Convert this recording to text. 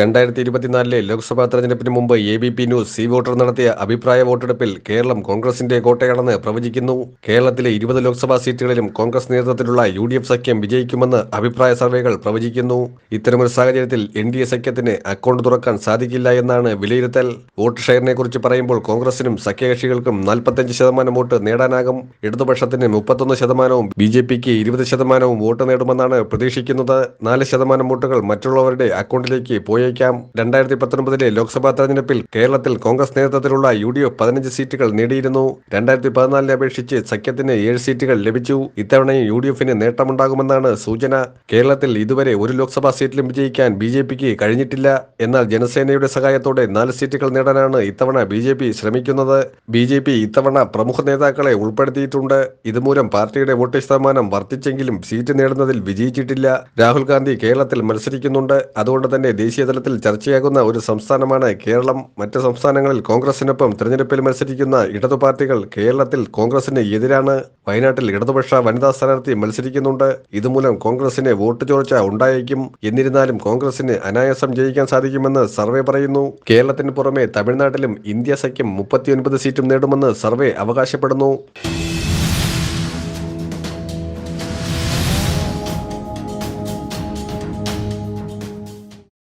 രണ്ടായിരത്തി ഇരുപത്തിനാലിലെ ലോക്സഭാ തെരഞ്ഞെടുപ്പിന് മുമ്പ് A B P news C voter നടത്തിയ അഭിപ്രായ വോട്ടെടുപ്പിൽ കേരളം കോൺഗ്രസിന്റെ കോട്ടയാണെന്ന് പ്രവചിക്കുന്നു. കേരളത്തിലെ ഇരുപത് ലോക്സഭാ സീറ്റുകളിലും കോൺഗ്രസ് നേതൃത്വത്തിലുള്ള യു ഡി എഫ് സഖ്യം വിജയിക്കുമെന്ന് അഭിപ്രായ സർവേകൾ പ്രവചിക്കുന്നു. ഇത്തരമൊരു സാഹചര്യത്തിൽ എൻ ഡി എ സഖ്യത്തിന് അക്കൗണ്ട് തുറക്കാൻ സാധിക്കില്ല എന്നാണ് വിലയിരുത്തൽ. വോട്ട് ഷെയറിനെ കുറിച്ച് പറയുമ്പോൾ കോൺഗ്രസിനും സഖ്യകക്ഷികൾക്കും നാൽപ്പത്തഞ്ച് ശതമാനം വോട്ട് നേടാനാകും. ഇടതുപക്ഷത്തിന് മുപ്പത്തൊന്ന് ശതമാനവും ബി ജെ പിക്ക് ഇരുപത് ശതമാനവും വോട്ട് നേടുമെന്നാണ് പ്രതീക്ഷിക്കുന്നത്. നാല് ശതമാനം വോട്ടുകൾ മറ്റുള്ളവരുടെ അക്കൗണ്ടിലേക്ക് പോയേക്കാം രണ്ടായിരത്തി പത്തൊൻപതിലെ ലോക്സഭാ തെരഞ്ഞെടുപ്പിൽ കേരളത്തിൽ കോൺഗ്രസ് നേതൃത്വത്തിലുള്ള യു ഡി എഫ് പതിനഞ്ച് സീറ്റുകൾ നേടിയിരുന്നു. രണ്ടായിരത്തി പതിനാലിനെ അപേക്ഷിച്ച് സഖ്യത്തിന് ഏഴ് സീറ്റുകൾ ലഭിച്ചു. ഇത്തവണയും യു ഡി എഫിന് നേട്ടമുണ്ടാകുമെന്നാണ് സൂചന. കേരളത്തിൽ ഇതുവരെ ഒരു ലോക്സഭാ സീറ്റിലും വിജയിക്കാൻ ബി ജെ പിക്ക് കഴിഞ്ഞിട്ടില്ല. എന്നാൽ ജനസേനയുടെ സഹായത്തോടെ നാല് സീറ്റുകൾ നേടാനാണ് ഇത്തവണ ബി ജെ പി ശ്രമിക്കുന്നത്. ബി ജെ പി ഇത്തവണ പ്രമുഖ നേതാക്കളെ ഉൾപ്പെടുത്തിയിട്ടുണ്ട്. ഇതുമൂലം പാർട്ടിയുടെ വോട്ട് ശതമാനം വർദ്ധിച്ചെങ്കിലും സീറ്റ് നേടുന്നതിൽ വിജയിച്ചിട്ടില്ല. രാഹുൽ ഗാന്ധി കേരളത്തിൽ മത്സരിക്കുന്നുണ്ട്. അതുകൊണ്ട് തന്നെ ദേശീയ തലത്തിൽ ചർച്ചയാകുന്ന ഒരു സംസ്ഥാനമാണ് കേരളം. മറ്റ് സംസ്ഥാനങ്ങളിൽ കോൺഗ്രസിനൊപ്പം തെരഞ്ഞെടുപ്പിൽ മത്സരിക്കുന്ന ഇടതു പാർട്ടികൾ കേരളത്തിൽ കോൺഗ്രസിന് എതിരാണ്. വയനാട്ടിൽ ഇടതുപക്ഷ വനിതാ സ്ഥാനാർത്ഥി മത്സരിക്കുന്നുണ്ട്. ഇതുമൂലം കോൺഗ്രസിന് വോട്ട് ചോർച്ച ഉണ്ടായേക്കും. എന്നിരുന്നാലും കോൺഗ്രസിന് അനായാസം ജയിക്കാൻ സാധിക്കുമെന്ന് സർവേ പറയുന്നു. കേരളത്തിന് പുറമെ തമിഴ്നാട്ടിലും ഇന്ത്യ സഖ്യം മുപ്പത്തിയൊൻപത് സീറ്റും നേടുമെന്ന് സർവേ അവകാശപ്പെടുന്നു.